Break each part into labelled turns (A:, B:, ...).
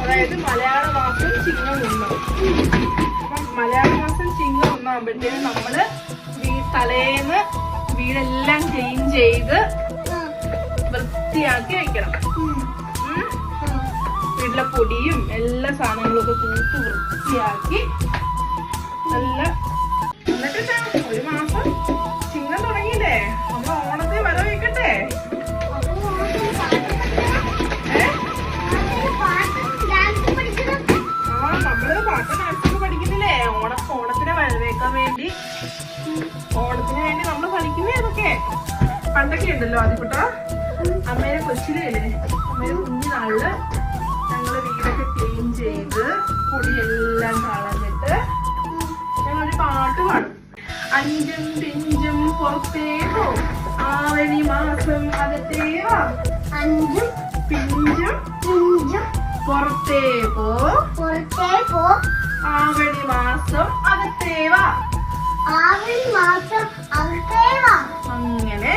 A: അതായത് മലയാള മാസം ചിങ്ങം ഒന്ന് അപ്പം മലയാള മാസം ചിങ്ങം ഒന്നാകുമ്പോഴത്തേനും നമ്മൾ തലേന്ന് വീടെല്ലാം ക്ലീൻ ചെയ്ത് വൃത്തിയാക്കി വെക്കണം. വീട്ടിലെ പൊടിയും എല്ലാ സാധനങ്ങളും ഒക്കെ തൂത്ത് വൃത്തിയാക്കി നല്ല ഡാൻസൊക്കെ പഠിക്കുന്നില്ലേ? ഓണ ഓണത്തിനെ വരവേക്കാൻ വേണ്ടി. ഓണത്തിന് വേണ്ടി നമ്മൾ പഠിക്കുന്നേ അതൊക്കെ പണ്ടൊക്കെ ഉണ്ടല്ലോ ആദ്യപ്പെട്ട അമ്മയുടെ കൊച്ചിലേ അമ്മയുടെ കുഞ്ഞിനാളിൽ ഞങ്ങൾ വീടൊക്കെ ക്ലീൻ ചെയ്ത് പൊടിയെല്ലാം കളഞ്ഞിട്ട് ഞങ്ങളൊരു പാട്ട് പാടും. അഞ്ചും പിഞ്ചും പുറത്തേക്കോ ആവണി മാസം അകത്തേവാ.
B: അഞ്ചും
A: പിഞ്ചും
B: അഞ്ചും
A: പോ.
B: പുറത്തേ പോ.
A: ആവണി മാസം അകത്തേവാ
B: ആവണി മാസം അകത്തേ
A: അങ്ങനെ.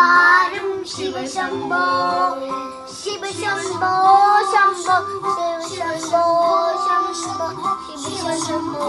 B: വാരും ശിവശംഭോ ശിവശംഭോ ശംഭോ ശിവശംഭോ ശംഭോ ശിവശംഭോ.